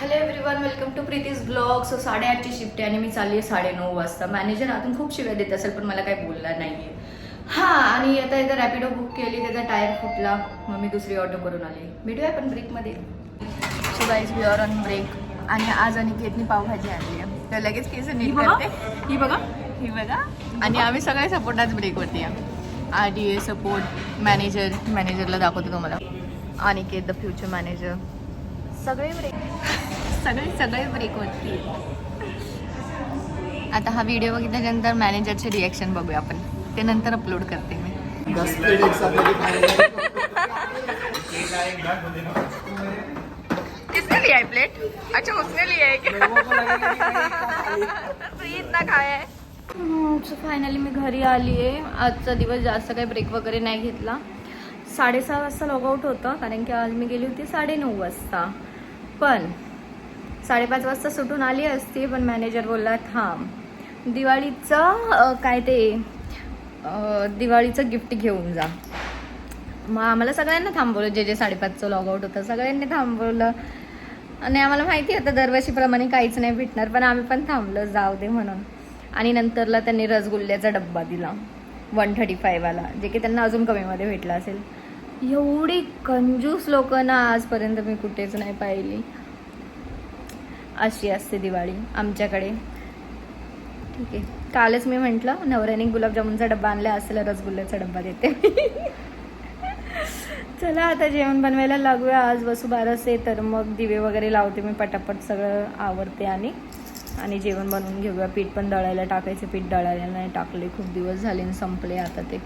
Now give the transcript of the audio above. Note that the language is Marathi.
Hello everyone welcome to Preeti's blog so साडेआठची shift आहे आणि मी चालली आहे साडेनऊ वाजता. मॅनेजर अजून खूप शिव्या देत असेल पण मला काही बोलला नाहीये. हां आणि आता इथं रॅपिडो बुक केली त्याचा टायर फुटला. मग मी दुसरी ऑटो करून आली. भेटूया पण ब्रेकमध्ये so guys we are on break आणि आज अनिकेतनी पावभाजी आणली आहे. तर लगेच केस नीट. करते. ही बघा. ही बघा. आणि आम्ही सगळे सपोर्टाच ब्रेकवरती आहे. R D A support manager मॅनेजरला दाखवतो तुम्हाला. अनिकेत द फ्युचर मॅनेजर सगळे ब्रेक सगळे सगळे ब्रेक ब्रेकवरती आता हा व्हिडिओ बघितल्यानंतर मॅनेजरचे रिॲक्शन बघूया आपण. ते नंतर अपलोड करते मी. किसने लिया है प्लेट अच्छा उसने लिया है क्या? इतना खाया आहे फायनली मी घरी आली आहे आजचा दिवस जास्त काही ब्रेक वगैरे नाही घेतला. साडेसहा वाजता लॉगआउट होतं कारण की आज मी गेली होती साडेनऊ वाजता. पण साडेपाच वाजता सुटून आली असती पण मॅनेजर बोलला थांब दिवाळीचं काय ते दिवाळीचं गिफ्ट घेऊन जा. मग आम्हाला सगळ्यांना थांबवलं जे जे साडेपाचचं लॉगआउट होतं सगळ्यांनी थांबवलं. आणि आम्हाला माहिती आता दरवर्षीप्रमाणे काहीच नाही भेटणार पण आम्ही पण थांबलो जाऊ दे म्हणून. आणि नंतरला त्यांनी रसगुल्ल्याचा डब्बा दिला वन थर्टी फायवाला जे की त्यांना अजून कमीमध्ये भेटला असेल. एवढी कंजूस लोक ना आजपर्यंत मी कुठेच नाही पाहिली. अशी असते दिवाळी आमच्याकडे. ठीक आहे. कालच मी म्हटलं नवऱ्याने गुलाबजामुनचा डब्बा आणला असेल रसगुल्ल्याचा डब्बा देते. चला आता जेवण बनवायला लागूया. आज वसुबारस आहे तर मग दिवे वगैरे लावते मी पटापट सगळं आवडते आणि आणि जेवण बनवून घेऊया. पीठ पण दळायला टाकायचं पीठ दळायला नाही टाकले. खूप दिवस झाले आणि संपले आता ते.